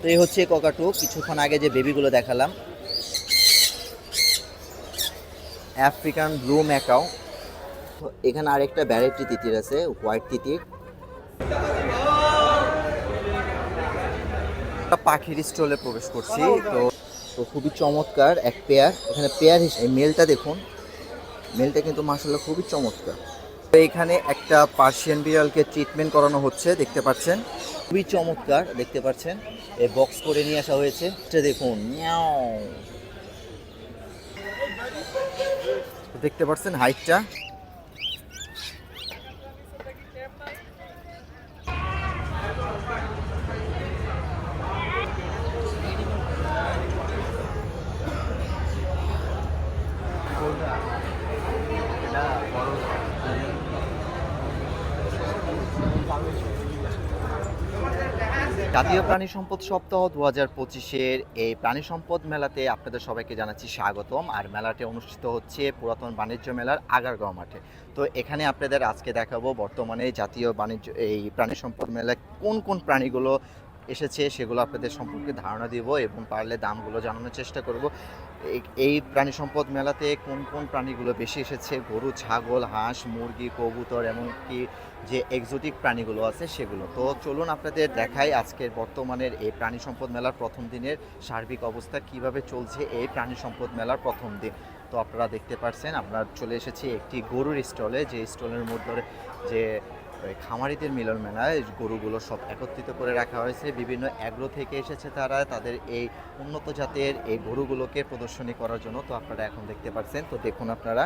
তো এই হচ্ছে ককাটু। কিছুক্ষণ আগে যে বেবিগুলো দেখালাম। আফ্রিকান ব্লু ম্যাকাও এখানে আরেকটা ব্যারেটি তিতির আছে হোয়াইট তিতির। পাখির স্টলে প্রবেশ করছি, তো তো খুবই চমৎকার এক পেয়ার এখানে পেয়ার হিসেবে মেলটা দেখুন। মেলটা কিন্তু মাসাল্লাহ খুবই চমৎকার। তো এখানে একটা পার্সিয়ান বিড়ালকে ট্রিটমেন্ট করানো হচ্ছে, দেখতে পাচ্ছেন। খুবই চমৎকার, দেখতে পাচ্ছেন। এই বক্স করে নিয়ে আসা হয়েছে। এটা দেখুন দেখতে পাচ্ছেন হাইটটা জাতীয় প্রাণী সম্পদ সপ্তাহ দু হাজার পঁচিশের এই প্রাণী সম্পদ মেলাতে আপনাদের সবাইকে জানাচ্ছি স্বাগতম। আর মেলাটি অনুষ্ঠিত হচ্ছে পুরাতন বাণিজ্য মেলার আগারগাঁও মাঠে। তো এখানে আপনাদের আজকে দেখাবো বর্তমানে জাতীয় বাণিজ্য, এই প্রাণী সম্পদ মেলায় কোন কোন প্রাণীগুলো এসেছে সেগুলো আপনাদের সম্পর্কে ধারণা দিব এবং পারলে দামগুলো জানানোর চেষ্টা করব। এই- প্রাণী সম্পদ মেলাতে কোন কোন প্রাণীগুলো বেশি এসেছে? গরু, ছাগল, হাঁস, মুরগি, কবুতর, এমনকি যে এক্সোটিক প্রাণীগুলো আছে সেগুলো। তো চলুন আপনাদের দেখাই আজকের বর্তমানের এই প্রাণী সম্পদ মেলার প্রথম দিনের সার্বিক অবস্থা, কীভাবে চলছে এই প্রাণী সম্পদ মেলার প্রথম দিন। তো আপনারা দেখতে পাচ্ছেন আমরা চলে এসেছি একটি গরুর স্টলে যে স্টলের মধ্যে যে খামারিদের মিলন মেলায় গরুগুলো সব একত্রিত করে রাখা হয়েছে। বিভিন্ন অ্যাগ্রো থেকে এসেছে তারা, তাদের এই উন্নত জাতের এই গরুগুলোকে প্রদর্শনী করার জন্য। তো আপনারা এখন দেখতে পাচ্ছেন তো দেখুন আপনারা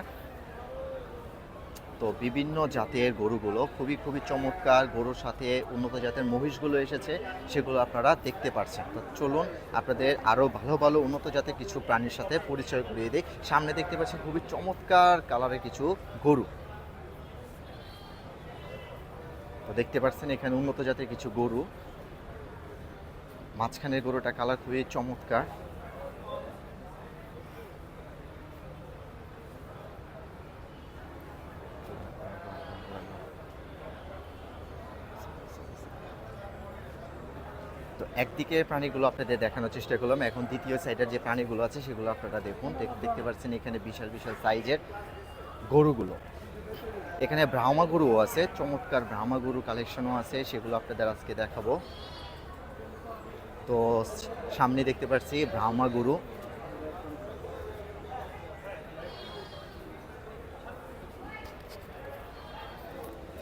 তো বিভিন্ন জাতের গরুগুলো, খুবই খুবই চমৎকার গরুর সাথে উন্নত জাতের মহিষগুলো এসেছে, সেগুলো আপনারা দেখতে পাচ্ছেন তো চলুন আপনাদের আরও ভালো ভালো উন্নত জাতের কিছু প্রাণীর সাথে পরিচয় করিয়ে দিই। সামনে দেখতে পাচ্ছেন খুবই চমৎকার কালারের কিছু গরু। তো দেখতে পাচ্ছেন এখানে উন্নত জাতের কিছু গরু। মাঝখানের গরুটা কালার খুবই চমৎকার। একদিকে প্রাণীগুলো আপনাদের দেখানোর চেষ্টা করলাম। এখন দ্বিতীয় সাইডের যে প্রাণীগুলো আছে সেগুলো আপনারা দেখুন। দেখতে পাচ্ছেন এখানে বিশাল বিশাল সাইজের গরুগুলো। এখানে ব্রাহ্মা গরুও আছে চমৎকার ব্রাহ্মা গরু কালেকশনও আছে সেগুলো আপনাদের আজকে দেখাবো। তো সামনে দেখতে পাচ্ছি ব্রাহ্মা গরু।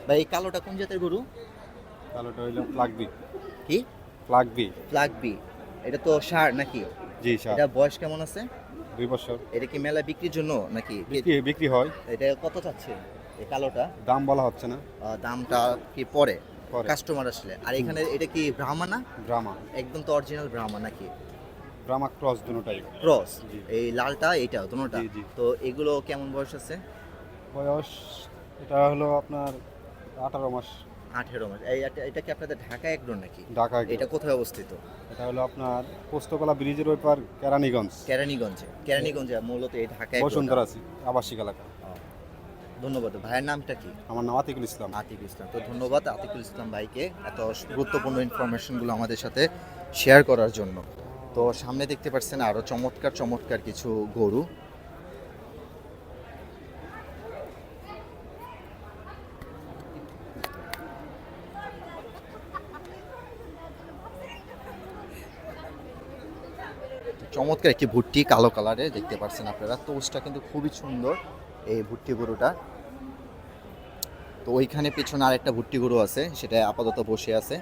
ভাই কালোটা কোন জাতের গরু? কালোটা হইল প্লাগবি কি? প্লাগবি প্লাগবি এটা তো সার নাকি? জি স্যার এটা বয়স কেমন আছে? দুই বছর। এটা কি মেলা বিক্রির জন্য নাকি? বিক্রি বিক্রি হয়। এটা কত চাচ্ছে? এই কালোটা? দাম বলা হচ্ছে না। দামটা কি পরে? কাস্টমার আসলে। আর এখানে এটা কি ব্রাহ্মা না? ড্রামা একদম তো অরিজিনাল ব্রাহ্মা নাকি? ড্রামা ক্রস দুটোটাই ক্রস। এই লালটা এইটা দুটোটা। তো এগুলো কেমন বয়স আছে? বয়স এটা হলো আপনার আঠারো মাস। আঠেরো মাস। এই এটা- এটা কি আপনাদের ঢাকা একডোর নাকি? ঢাকা এটা কোথায় অবস্থিত? এটা হলো আপনার পোস্তকলা ব্রিজের ওই পার কেরানীগঞ্জ। কেরানীগঞ্জে। কেরানীগঞ্জে মূলত এই ঢাকা একডোরটা। বসুন্ধরা আছি আবাসিক এলাকা। ও, ধন্যবাদ। ভাইয়ের নামটা কি? আমার নাম আতিকুল ইসলাম। আতিকুল ইসলাম। তো ধন্যবাদ আতিকুল ইসলাম ভাইকে এত গুরুত্বপূর্ণ ইনফরমেশনগুলো আমাদের সাথে শেয়ার করার জন্য। তো সামনে দেখতে পাচ্ছেন আরও চমৎকার চমৎকার কিছু গরু। চমৎকার একটি ভুট্টি কালো কালারে দেখতে পাচ্ছেন আপনারা। তোষটা কিন্তু খুবই সুন্দর এই ভুট্টি গরুটা তো ওইখানে পেছনে আরেকটা ভুট্টি গরু আছে, সেটা আপাতত বসে আছে।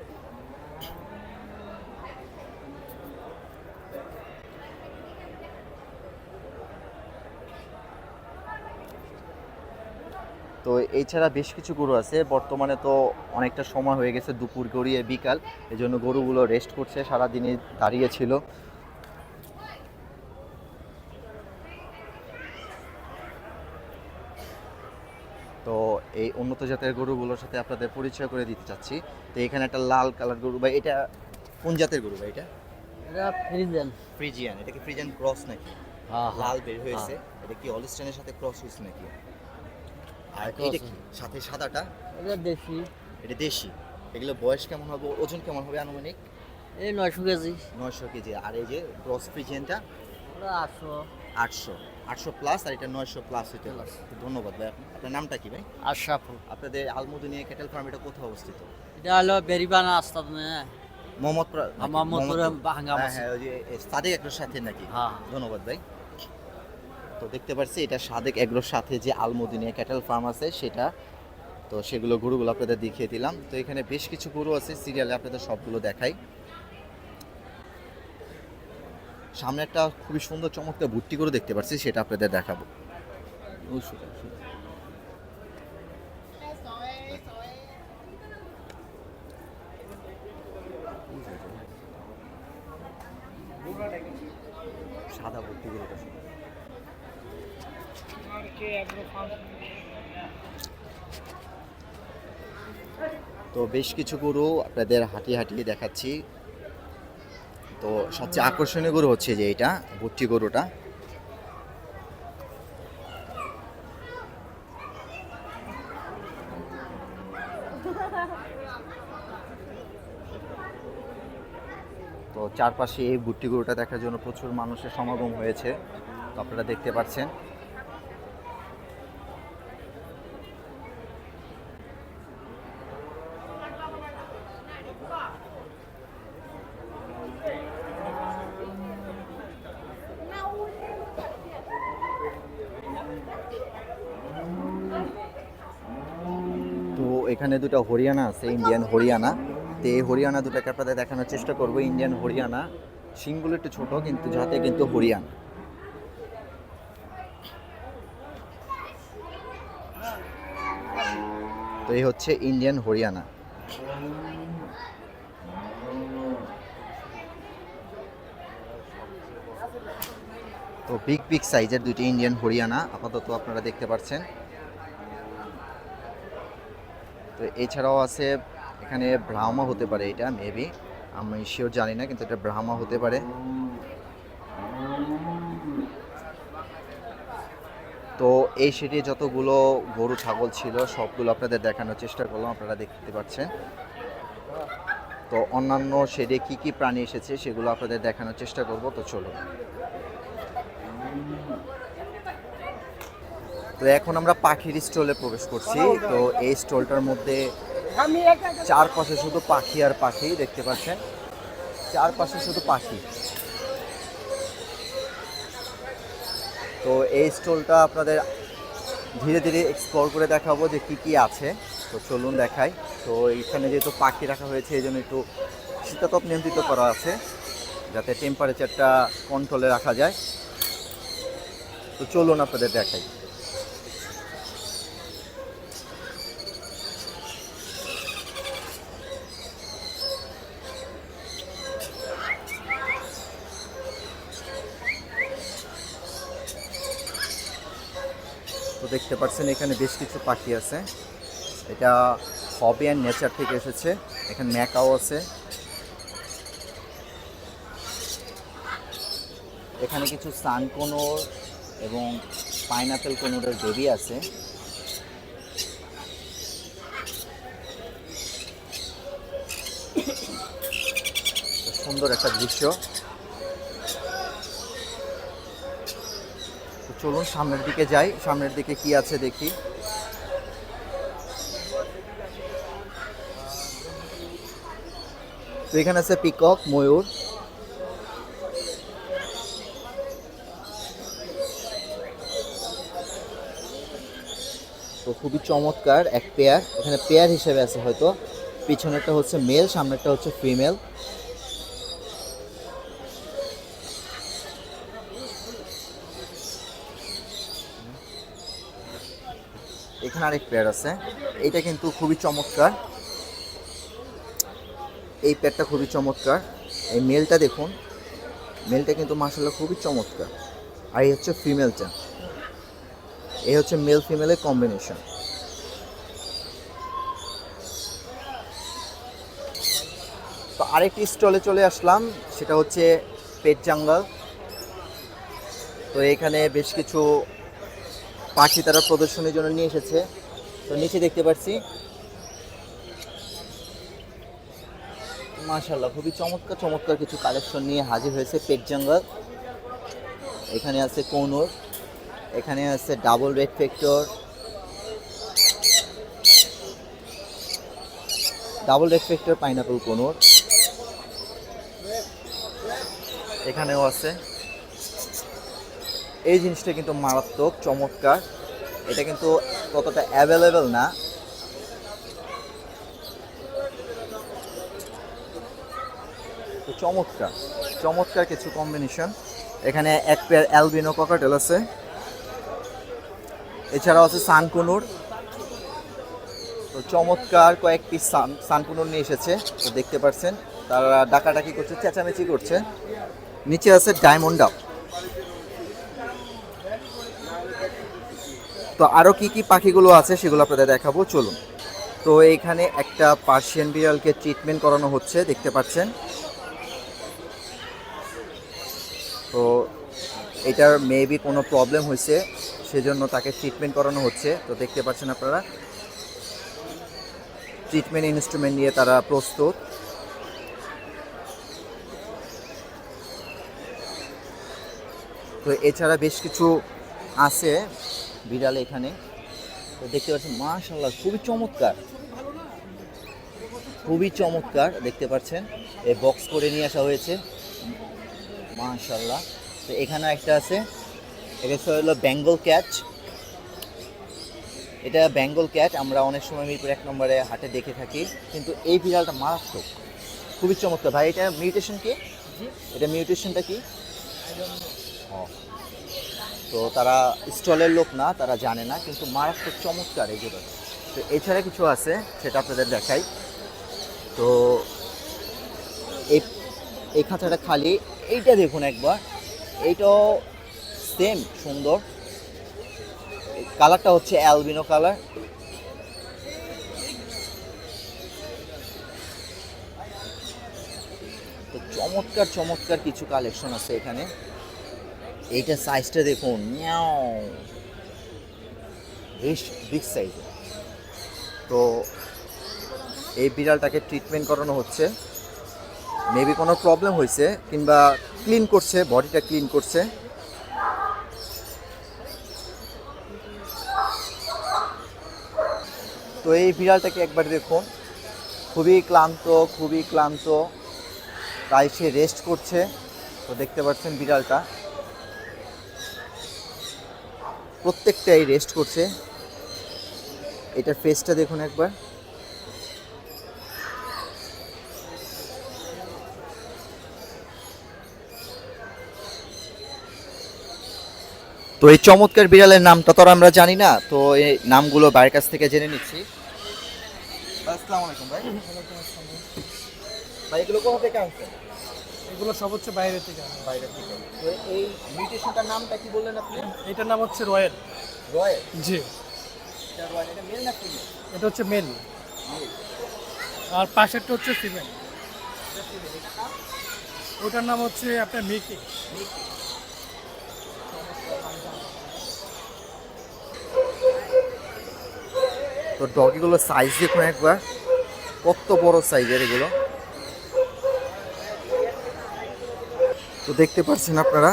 তো এছাড়া বেশ কিছু গরু আছে, বর্তমানে তো অনেকটা সময় হয়ে গেছে দুপুর গড়িয়ে বিকাল এই জন্য গরুগুলো রেস্ট করছে সারাদিনে দাঁড়িয়ে ছিল তো এই উন্নত জাতের গরুগুলোর সাথে আপনাদের পরিচয় করে দিতে চাচ্ছি। তো এখানে একটা লাল কালার গরু বা এটা কোন জাতের গরু ভাই এটা? এটা ফ্রিজিয়ান। ফ্রিজিয়ান এটা কি ফ্রিজিয়ান ক্রস নাকি? হ্যাঁ লাল বের হয়েছে এটা কি অলিস্টানের সাথে ক্রস হয়েছে নাকি? আর এটা কি? সাথে সাদাটা? এটা দেশি। এটা দেশি। এগুলো বয়স কেমন হবে? ওজন কেমন হবে আনুমানিক? এই নয়শো কেজি। নয়শো কেজি। আর এই যে ক্রস ফ্রিজিয়ানটা? আটশো। আটশো। আটশো প্লাস আর এটা নয়শো প্লাস ধন্যবাদ ভাই আপনার নামটা কি ভাই? আশরাফুল। আপনাদের আলমুদুনিয়া ক্যাটেল ফার্ম এটা কোথাও অবস্থিত? এটা হলো বেরিবানা আস্তাদ মোহাম্মদপুর মোহাম্মদপুর? হাঙ্গাম হ্যাঁ হ্যাঁ ওই যে সাদেক একটার সাথে নাকি? হ্যাঁ। ধন্যবাদ ভাই। তো দেখতে পাচ্ছি এটা সাদেক এগ্রোর সাথে যে আলমদিনিয়া ক্যাটেল ফার্ম আছে সেটা। তো সেগুলো গরুগুলো আপনাদের দেখিয়ে দিলাম। তো এখানে বেশ কিছু গরু আছে সিরিয়ালে আপনাদের সবগুলো দেখাই। সামনে একটা খুবই সুন্দর চমৎকার ভুট্টি করে দেখতে পাচ্ছি সেটা আপনাদের দেখাবো। সাদা সুন্দর। তো বেশ কিছু গরু আপনাদের হাঁটিয়ে হাঁটিয়ে দেখাচ্ছি তো সবচেয়ে আকর্ষণীয় গরু হচ্ছে যে এটা, ভুট্টি গরুটা। তো চারপাশে এই বুট্টি গরুটা দেখার জন্য প্রচুর মানুষের সমাগম হয়েছে। তো আপনারা দেখতে পাচ্ছেন তো এখানে দুটো হরিয়ানা আছে ইন্ডিয়ান হরিয়ানা। তো এই হরিয়ানা দুটাকে আপনাদের দেখানোর চেষ্টা করব ইন্ডিয়ান হরিয়ানা। শিংগুলো একটু ছোট, কিন্তু যাতে কিন্তু হরিয়ানা। তো এই হচ্ছে ইন্ডিয়ান হরিয়ানা। তো বিগ বিগ সাইজের দুটি ইন্ডিয়ান হরিয়ানা, আপাতত আপনারা দেখতে পাচ্ছেন তো এছাড়াও আছে এখানে ব্রাহ্মা হতে পারে এটা মেবি আমি শিওর জানি না, কিন্তু এটা ব্রাহ্মা হতে পারে। তো এই সেটে যতগুলো গরু, ছাগল ছিল, সবগুলো আপনাদের দেখানোর চেষ্টা করলাম, আপনারা দেখতে পাচ্ছেন। তো অন্যান্য শেডে কি কি প্রাণী এসেছে, সেগুলো আপনাদের দেখানোর চেষ্টা করব, তো চলো তো এখন আমরা পাখির স্টলে প্রবেশ করছি। তো এই স্টলটার মধ্যে চারপাশে শুধু পাখি আর পাখি দেখতে পাচ্ছেন? চারপাশে শুধু পাখি। তো এই স্টলটা আপনাদের ধীরে ধীরে এক্সপ্লোর করে দেখাবো যে কি কি আছে। তো চলুন দেখাই। তো এইখানে যেহেতু পাখি রাখা হয়েছে এই জন্য একটু শীতাতপ নিয়ন্ত্রিত করা আছে যাতে টেম্পারেচারটা কন্ট্রোলে রাখা যায়। তো চলুন আপনাদের দেখাই। দেখতে পাচ্ছেন, এখানে বেশ কিছু পাখি আছে। এটা হবি অ্যান্ড নেচার থেকে এসেছে। এখানে ম্যাকাও আছে। এখানে কিছু সান কোনোর এবং পাইনাপেল কোনোরের বেবি আছে। সুন্দর একটা দৃশ্য। চলুন সামনের দিকে যাই। সামনের দিকে কি আছে দেখি। তো এখানে আছে পিকক, ময়ূর। তো খুবই চমৎকার এক পেয়ার। এখানে পেয়ার হিসেবে আছে হয়তো। পিছনেরটা হচ্ছে মেল, সামনেরটা হচ্ছে ফিমেল। এখানে আরেক পেয়ার আছে। এটা কিন্তু খুবই চমৎকার। এই পেয়ারটা খুবই চমৎকার। এই মেলটা দেখুন। মেলটা কিন্তু মাসাল্লাহ খুবই চমৎকার। আর এই হচ্ছে ফিমেলটা এই হচ্ছে মেল ফিমেলের কম্বিনেশন তো আরেকটি স্টলে চলে আসলাম। সেটা হচ্ছে পেট জাঙ্গল তো এখানে বেশ কিছু পাখি তারা প্রদর্শনীর জন্য নিয়ে এসেছে। তো নিচে দেখতে পাচ্ছি। মাশাল্লাহ খুবই চমৎকার চমৎকার কিছু কালেকশন নিয়ে হাজির হয়েছে পেট জঙ্গল এখানে আছে কোনুর, এখানে আছে double red factor double red factor pineapple কোনুর। এখানেও আছে। এই জিনিসটা কিন্তু মারাত্মক, চমৎকার। এটা কিন্তু ততটা অ্যাভেলেবেল না। তো চমৎকার চমৎকার কিছু কম্বিনেশন এখানে এক পেয়ার অ্যালবিনো ককাটেল আছে। এছাড়াও আছে সানকুনুর। তো চমৎকার কয়েক পিস সান, সানকুনুর নিয়ে এসেছে। তো দেখতে পাচ্ছেন, তারা ডাকাডাকি করছে, চেঁচামেচি করছে। নিচে আছে ডায়মন্ড আপ তো আরও কি কি পাখিগুলো আছে সেগুলো আপনাদের দেখাবো, চলুন। তো এখানে একটা পার্সিয়ান বিড়ালকে ট্রিটমেন্ট করানো হচ্ছে, দেখতে পাচ্ছেন। তো এটার মেবি কোনো প্রবলেম হয়েছে, সেজন্য তাকে ট্রিটমেন্ট করানো হচ্ছে। তো দেখতে পাচ্ছেন আপনারা। ট্রিটমেন্ট ইনস্ট্রুমেন্ট নিয়ে তারা প্রস্তুত। তো এছাড়া বেশ কিছু আছে। বিড়াল এখানে। তো দেখতে পাচ্ছেন মাশাল্লাহ খুবই চমৎকার। খুবই চমৎকার দেখতে পাচ্ছেন। এই বক্স করে নিয়ে আসা হয়েছে। মাশাল্লাহ তো এখানে একটা আছে। এটা হলো বেঙ্গল ক্যাচ এটা বেঙ্গল ক্যাট আমরা অনেক সময় মিরপুর এক নম্বরে হাটে দেখে থাকি। কিন্তু এই বিড়ালটা মারাত্মক। খুবই চমৎকার। ভাই এটা মিউটেশন কি? এটা মিউটেশনটা কি? ও। তো তারা স্টলের লোক না, তারা জানে না, কিন্তু মারাত্মক চমৎকার এগুলো তো এছাড়া কিছু আছে, সেটা আপনাদের দেখাই। তো এই এই খাঁচাটা খালি, এইটা দেখুন একবার। এইটাও সেম সুন্দর। কালারটা হচ্ছে অ্যালবিনো কালার তো চমৎকার চমৎকার কিছু কালেকশন আছে এখানে। এইটা সাইজটা দেখুন বেশ বিগ সাইজ তো এই বিড়ালটাকে ট্রিটমেন্ট করানো হচ্ছে। মেবি কোনো প্রবলেম হয়েছে, কিংবা ক্লিন করছে বডিটা ক্লিন করছে। তো এই বিড়ালটাকে একবার দেখুন। খুবই ক্লান্ত খুবই ক্লান্ত। তাই সে রেস্ট করছে। তো দেখতে পাচ্ছেন বিড়ালটা। প্রত্যেকটাই রেস্ট করছে। এটার ফেসটা দেখুন একবার। তো এই চমৎকার বিড়ালের নামটা তো আমরা জানি না, তো এই নামগুলো বাইরের কাছ থেকে জেনে নিচ্ছি। আসসালামু আলাইকুম ভাই। ভাই, এগুলো কোথা থেকে আনছেন? এগুলো সব হচ্ছে বাইরে থেকে। বাইরে থেকে। তো এই মিউটেশনটার নামটা কি বললেন আপনি? এটার নাম হচ্ছে রয়্যাল রয়্যাল জি। এটা রয়েল এটা মেল না ফিমেল? এটা হচ্ছে মেল। আর পাশেরটা হচ্ছে ফিমেল। ওটার নাম হচ্ছে আপনার মিকি। তো ডগিগুলো সাইজ দেখুন একবার। কত বড় সাইজের এগুলো? তো দেখতে পাচ্ছেন আপনারা।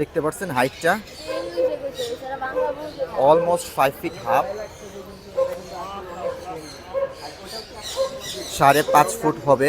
দেখতে পাচ্ছেন হাইটটা? অলমোস্ট ফাইভ ফিট হাফ সাড়ে পাঁচ ফুট হবে।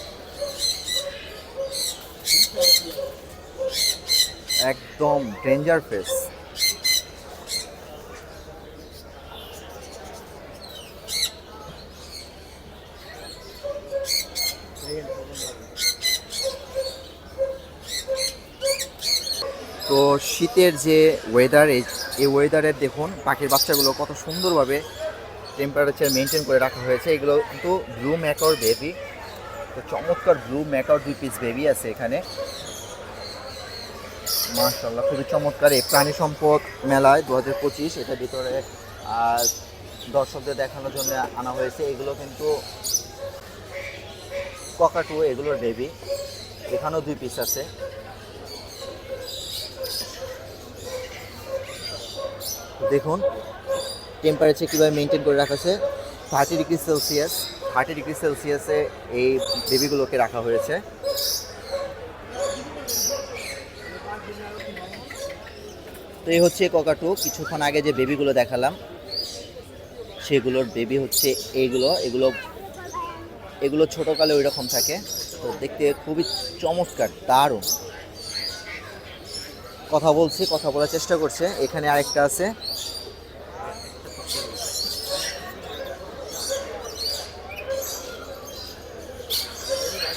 একদম ডেঞ্জার ফেস। তো শীতের যে ওয়েদার এই ওয়েদারের দেখুন, পাখির বাচ্চাগুলো কত সুন্দরভাবে টেম্পারেচার মেনটেন করে রাখা হয়েছে। এগুলো কিন্তু ব্লু ম্যাকর বেবি তো চমৎকার ব্লু ম্যাকর দুই পিস বেবি আছে এখানে। মাশাল্লাহ খুবই চমৎকার। এই প্রাণী সম্পদ মেলায় দু হাজার পঁচিশ এটার ভিতরে, আর দর্শকদের দেখানোর জন্য আনা হয়েছে। এগুলো কিন্তু ককাটু এগুলোর বেবি এখানেও দুই পিস আছে। দেখুন টেম্পারেচার কীভাবে মেনটেন করে রাখা আছে thirty degree celsius thirty degree সেলসিয়াসে এই বেবিগুলোকে রাখা হয়েছে। তো এই হচ্ছে ককাটু। কিছুক্ষণ আগে যে বেবিগুলো দেখালাম, সেগুলোর বেবি হচ্ছে এইগুলো এগুলো এগুলো ছোটোকালে ওই রকম থাকে। তো দেখতে খুবই চমৎকার, দারুণ। কথা বলছি, কথা বলার চেষ্টা করছে। এখানে আরেকটা আছে।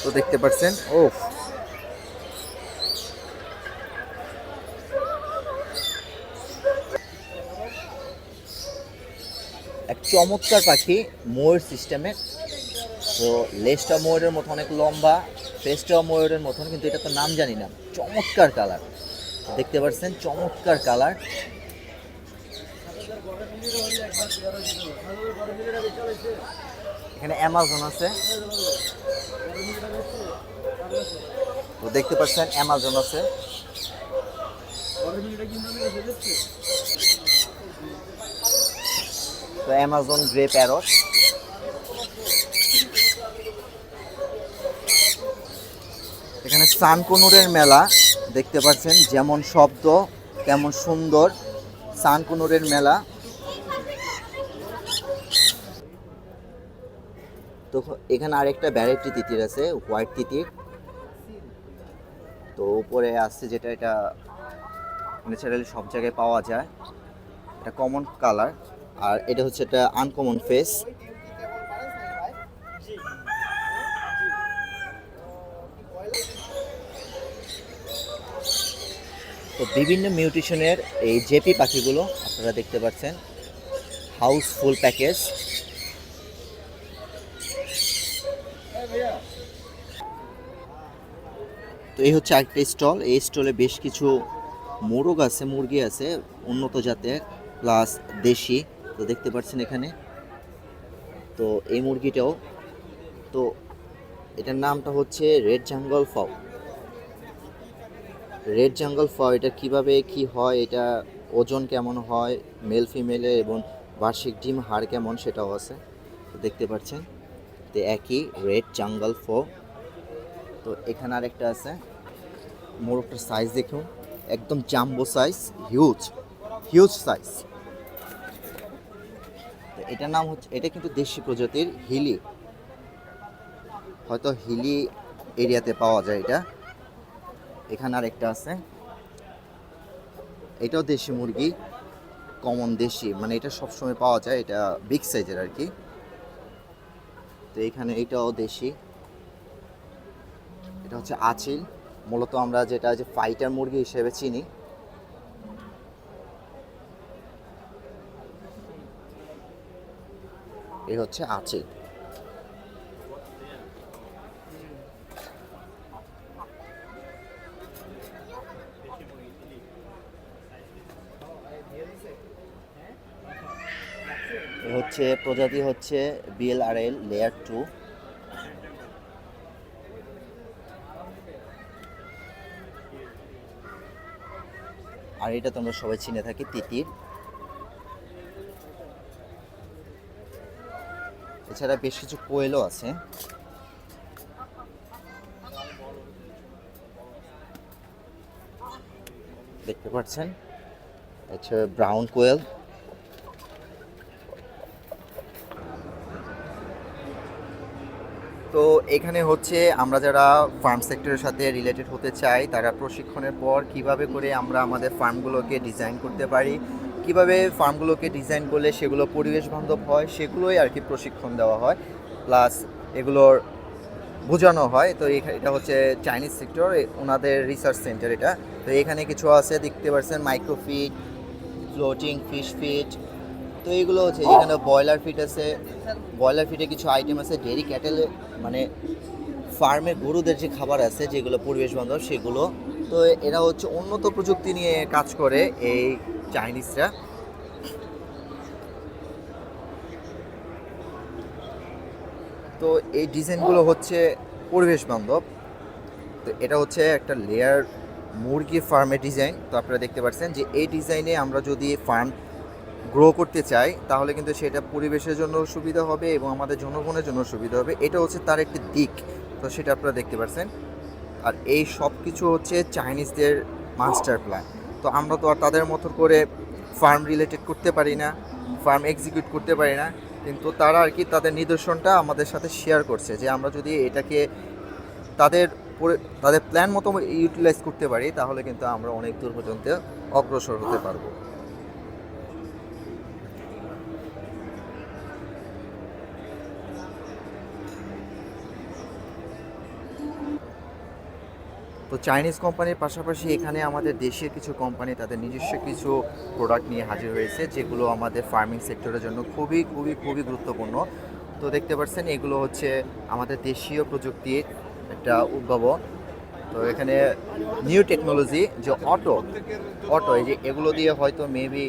তো দেখতে পাচ্ছেন ও এক চমৎকার পাখি, ময়ূর সিস্টেমের তো লেজটা ময়ূরের মতো অনেক লম্বা ফেসটাও ময়ূরের মতন, কিন্তু এটা তো নাম জানি না। চমৎকার কালার দেখতে পাচ্ছেন, চমৎকার কালার এখানে অ্যামাজন আছে। তো দেখতে পাচ্ছেন অ্যামাজন আছে। তো অ্যামাজন গ্রে প্যারট এখানে সানকুনুরের মেলা দেখতে পাচ্ছেন, যেমন শব্দ, তেমন সুন্দর সানকুনুরের মেলা। তো এখানে আরেকটা ব্যারেকটি তিতির আছে হোয়াইট তিতির। তো উপরে আসছে যেটা, এটা ন্যাচারালি সব জায়গায় পাওয়া যায়। এটা কমন কালার আর এটা হচ্ছে একটা আনকমন ফেস তো বিভিন্ন মিউটেশনের এই জেপি পাখিগুলো আপনারা দেখতে পাচ্ছেন। হাউসফুল প্যাকেজ তো এই হচ্ছে আরেকটা স্টল। এই স্টলে বেশ কিছু মোরগ আছে, মুরগি আছে, উন্নত জাতের প্লাস দেশি। তো দেখতে পাচ্ছেন এখানে। তো এই মুরগিটাও, তো এটার নামটা হচ্ছে red jungle fowl. Red jungle fowl, এটা কীভাবে কি হয়, এটা ওজন কেমন হয় মেল ফিমেলে এবং বার্ষিক ডিম হার কেমন সেটাও আছে। তো দেখতে পাচ্ছেন তো একই রেড জাঙ্গল ফো তো এখানে আরেকটা আছে, মোরগটার সাইজ দেখুন, একদম jumbo size huge huge size তো এটার নাম হচ্ছে, এটা কিন্তু দেশি প্রজাতির হিলি। হয়তো হিলি এরিয়াতে পাওয়া যায় এটা। এখানে আর একটা আছে। এটাও দেশি মুরগি কমন দেশি মানে এটা সবসময় পাওয়া যায়, এটা বিগ সাইজের আর কি। তো এখানে এটাও দেশি। এটা হচ্ছে আচিল। মূলত আমরা যেটা যে ফাইটার মুরগি হিসেবে চিনি। এই হচ্ছে এ হচ্ছে, প্রজাতি হচ্ছে বিএলআরএল লেয়ার টু আর এটা তোমরা সবাই চিনে থাকি তিতির। এছাড়া বেশ কিছু কোয়েলও আছে। দেখতে পাচ্ছেন? আচ্ছা ব্রাউন কোয়েল। তো এখানে হচ্ছে আমরা যারা ফার্ম সেক্টরের সাথে রিলেটেড হতে চাই, তারা প্রশিক্ষণের পর কীভাবে করে আমরা আমাদের ফার্মগুলোকে ডিজাইন করতে পারি কীভাবে ফার্মগুলোকে ডিজাইন করলে সেগুলো পরিবেশ বান্ধব হয়, সেগুলোই আর কি প্রশিক্ষণ দেওয়া হয়। প্লাস এগুলোর বোঝানো হয়। তো এটা হচ্ছে চাইনিজ সেক্টর ওনাদের রিসার্চ সেন্টার এটা। তো এখানে কিছু আছে, দেখতে পাচ্ছেন মাইক্রোফিট ফ্লোটিং ফিশ ফিট তো এগুলো হচ্ছে এখানে ব্রয়লার ফিট আছে। ব্রয়লার ফিটে কিছু আইটেম আছে ডেরি ক্যাটেল মানে ফার্মে গরুদের যে খাবার আছে, যেগুলো পরিবেশ বান্ধব, সেগুলো। তো এরা হচ্ছে উন্নত প্রযুক্তি নিয়ে কাজ করে এই চাইনিজরা। তো এই ডিজাইনগুলো হচ্ছে পরিবেশ বান্ধব। তো এটা হচ্ছে একটা লেয়ার মুরগি ফার্মের ডিজাইন। তো আপনারা দেখতে পাচ্ছেন যে এই ডিজাইনে আমরা যদি ফার্ম গ্রো করতে চাই তাহলে কিন্তু সেটা পরিবেশের জন্য সুবিধা হবে এবং আমাদের জনগণের জন্য সুবিধা হবে। এটা হচ্ছে তার একটি দিক। তো সেটা আপনারা দেখতে পাচ্ছেন। আর এই সব কিছু হচ্ছে চাইনিজদের মাস্টার প্ল্যান তো আমরা তো আর তাদের মতো করে ফার্ম রিলেটেড করতে পারি না ফার্ম এক্সিকিউট করতে পারি না। কিন্তু তারা আর কি তাদের নিদর্শনটা আমাদের সাথে শেয়ার করছে যে আমরা যদি এটাকে তাদের তাদের প্ল্যান মতো ইউটিলাইজ করতে পারি, তাহলে কিন্তু আমরা অনেক দূর পর্যন্ত অগ্রসর হতে পারব। তো চাইনিজ কোম্পানির পাশাপাশি এখানে আমাদের দেশের কিছু কোম্পানি তাদের নিজস্ব কিছু প্রোডাক্ট নিয়ে হাজির হয়েছে, যেগুলো আমাদের ফার্মিং সেক্টরের জন্য খুবই খুবই খুবই গুরুত্বপূর্ণ। তো দেখতে পাচ্ছেন, এগুলো হচ্ছে আমাদের দেশীয় প্রযুক্তির একটা উদ্ভাবন। তো এখানে নিউ টেকনোলজি যে অটো অটো এই যে এগুলো দিয়ে হয়তো মেবি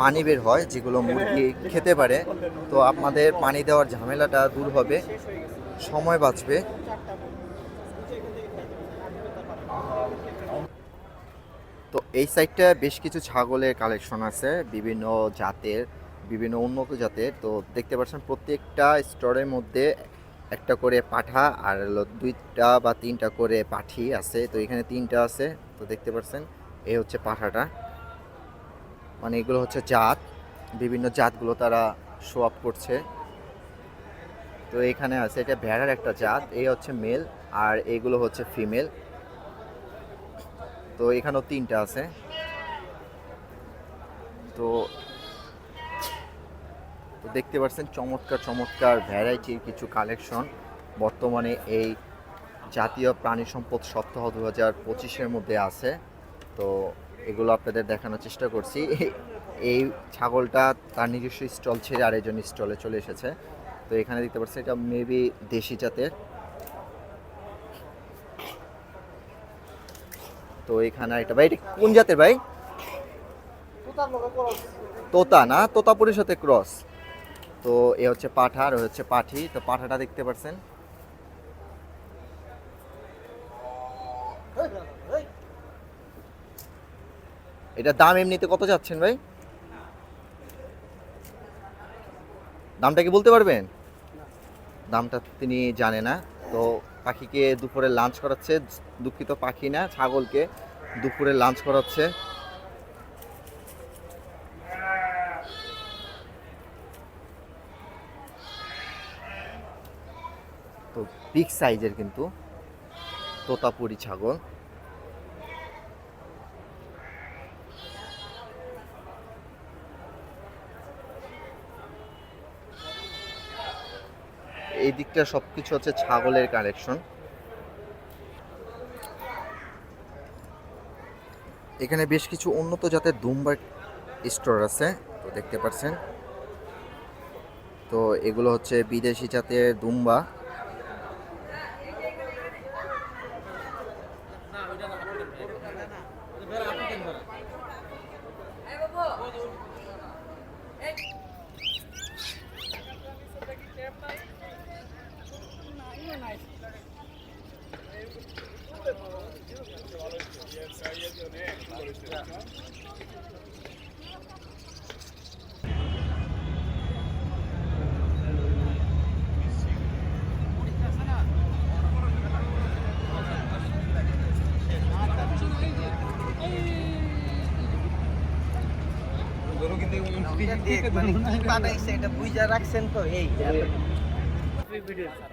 পানি বের হয়, যেগুলো মুরগি খেতে পারে। তো আপনাদের পানি দেওয়ার ঝামেলাটা দূর হবে, সময় বাঁচবে। এই সাইডটা বেশ কিছু ছাগলের কালেকশন আছে, বিভিন্ন জাতের, বিভিন্ন উন্নত জাতের। তো দেখতে পাচ্ছেন প্রত্যেকটা স্টোরের মধ্যে একটা করে পাঠা আর দুইটা বা তিনটা করে পাঠি আছে। তো এখানে তিনটা আছে, তো দেখতে পাচ্ছেন এই হচ্ছে পাঠাটা। মানে এগুলো হচ্ছে জাত, বিভিন্ন জাতগুলো তারা শো আপ করছে। তো এখানে আছে, এটা ভেড়ার একটা জাত, এই হচ্ছে মেল আর এগুলো হচ্ছে ফিমেল তো এখানেও তিনটা আছে। তো দেখতে পাচ্ছেন চমৎকার চমৎকার ভ্যারাইটির কিছু কালেকশন বর্তমানে এই জাতীয় প্রাণী সম্পদ সপ্তাহ দু হাজার পঁচিশের মধ্যে আছে। তো এগুলো আপনাদের দেখানোর চেষ্টা করছি। এই ছাগলটা তার নিজস্ব স্টল ছেড়ে আরেকজন স্টলে চলে এসেছে। তো এখানে দেখতে পাচ্ছেন এটা মেবি দেশি জাতের। তো এখানে একটা ভাই, এটা কোন জাতের ভাই? তোতা না? তোতাপুরের সাথে ক্রস তো এ হচ্ছে পাঠা আর হচ্ছে পাঠি। তো পাঠাটা দেখতে পাচ্ছেন এটা দাম এমনিতে কত যাচ্ছেন ভাই? দামটা কি বলতে পারবেন? দামটা তিনি জানে না। তো পাখিকে দুপুরে লাঞ্চ করাচ্ছে। দুঃখিত পাখি না, ছাগলকে দুপুরে লাঞ্চ করাচ্ছে। তো বিগ সাইজের কিন্তু তোতাপুরি ছাগল। দিকটা সবকিছু হচ্ছে ছাগলের কালেকশন এখানে বেশ কিছু উন্নত জাতের দুম্বার স্টোর আছে, তো দেখতে পাচ্ছেন। তো এগুলো হচ্ছে বিদেশি জাতের দুম্বা।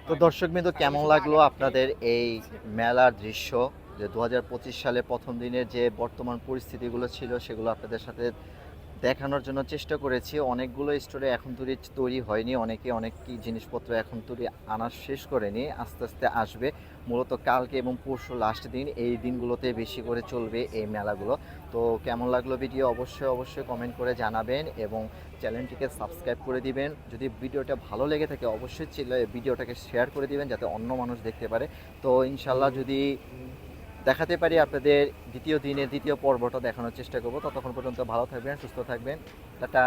তো দর্শক বিন্দু কেমন লাগল আপনাদের এই মেলার দৃশ্য? যে দু হাজার পঁচিশ সালে প্রথম দিনের যে বর্তমান পরিস্থিতিগুলো ছিল সেগুলো আপনাদের সাথে দেখানোর জন্য চেষ্টা করেছি। অনেকগুলো স্টোরে এখন তৈরি তৈরি হয়নি। অনেকে অনেক কি জিনিসপত্র এখন তৈরি আনা শেষ করেনি, আস্তে আস্তে আসবে। মূলত কালকে এবং পরশু লাস্ট দিন এই দিনগুলোতে বেশি করে চলবে এই মেলাগুলো। তো কেমন লাগল ভিডিও অবশ্যই অবশ্যই কমেন্ট করে জানাবেন এবং চ্যানেলটিকে সাবস্ক্রাইব করে দিবেন। যদি ভিডিওটা ভালো লেগে থাকে, অবশ্যই ভিডিওটাকে শেয়ার করে দিবেন, যাতে অন্য মানুষ দেখতে পারে। তো ইনশাল্লাহ যদি দেখাতে পারি আপনাদের দ্বিতীয় দিনে দ্বিতীয় পর্বটা দেখানোর চেষ্টা করব। ততক্ষণ পর্যন্ত ভালো থাকবেন, সুস্থ থাকবেন। টাটা।